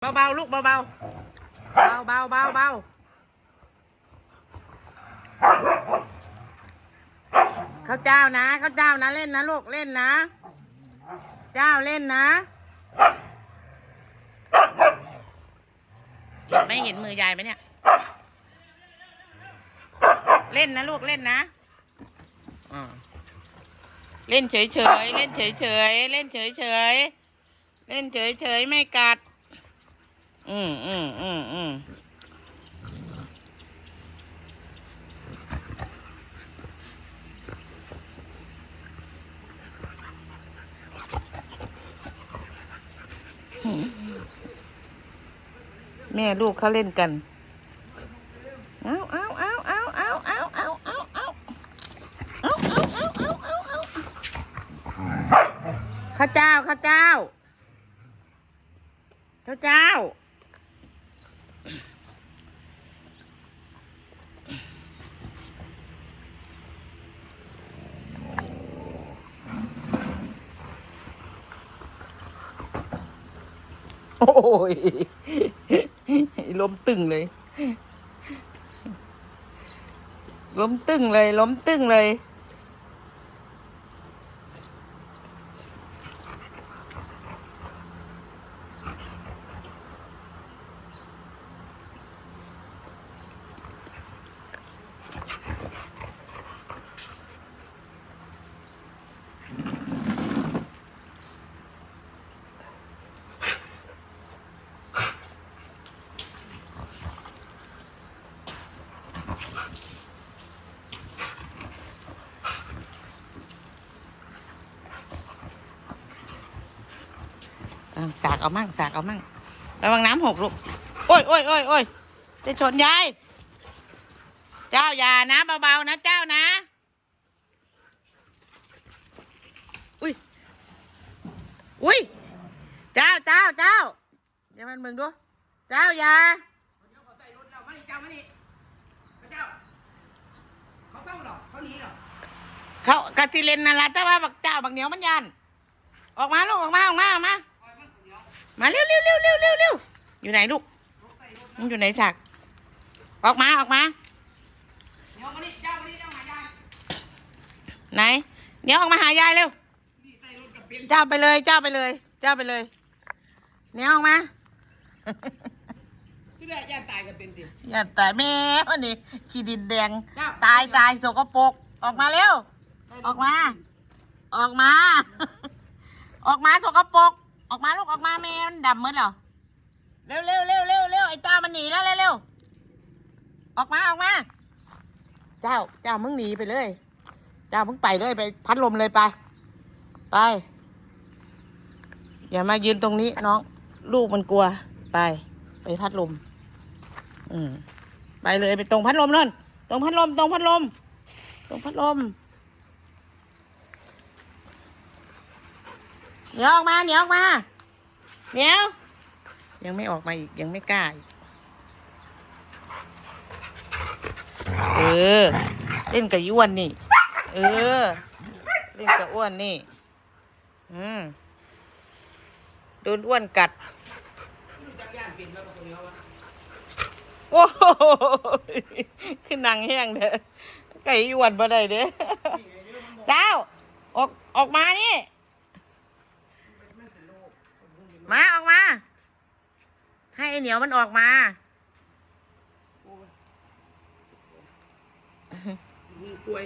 เบาๆลูกเบาๆเบาๆเบาเบาเขาเจ้านะเขาเจ้านะเล่นนะลูกเล่นนะ เจ้าเล่นนะ ไม่เห็นมือยายไหมเนี่ย เล่นนะลูกเล่นนะเล่นเฉยๆเล่นเฉยๆเล่นเฉยๆเล่นเฉยๆไม่กัด อืมอืมอืมอืมแม่ลูกเขาเล่นกัน เอาเอาเอาเอาเอาเอาเอาเอาเอาเอาเอาเอาเอาเอาเอาข้าเจ้าข้าเจ้าข้าเจ้า โอ้ยล้มตึงเลย ล้มตึงเลย ล้มตึงเลย สากเอามั่งสากเอามั่งระวังน้ำหกลูกโอ้ยโอ้ยโอ้ยโอ้ยจะชนยายเจ้าอย่านะเบาๆนะเจ้านะ อุ้ยอุ้ยเจ้าเจ้าเจ้าเดี๋ยวมันมึงดูเจ้าอย่าเขากะทิเลนนั่นแหละแต่ว่าบักเจ้าบักเหนียวมันยันออกมาลูกออกมาออกมาออกมา มาเร็วเร็วเร็วเร็วเร็วเร็วอยู่ไหนลูกมันอยู่ไหนฉากออกมาออกมาไหน เดี๋ยวออกมาหายายเร็ว เจ้าไปเลย เจ้าไปเลย เจ้าไปเลยเดี๋ยวออกมาที่แรกย่านตายกันเป็นติอย่าตายแม่วันนี้ขี้ดินแดงเจ้าตายตายสกปรกออกมาเร็ว ออกมา ออกมา ออกมาสกปรก ดำมืดเหรอเร็วเร็วเร็วเร็วเร็วไอ้เจ้ามันหนีแล้วเร็วเร็วออกมาออกมา เจ้าเจ้ามึงหนีไปเลย เจ้ามึงไปเลยไปพัดลมเลยไปไปอย่ามายืนตรงนี้น้อง ลูกมันกลัว ไป ไปพัดลม อืมไปเลยไปตรงพัดลมนั่นตรงพัดลม ตรงพัดลม ตรงพัดลมเดี๋ยวออกมาเดี๋ยวออกมา เดี๋ยยังไม่ออกมาอีกยังไม่กล้าอีกเออ เล่นกับยอ้วนนี่ เออ เล่นกับอ้วนนี่ อืมโดนอ้วนกัด โอ้โหขึ้นนังแห้งเด้อไก่อ้วนบ่ได้เด้อเจ้า ออกออกมานี่ มาออกมา ให้ไอเหนียวมันออกมา มีกล้วย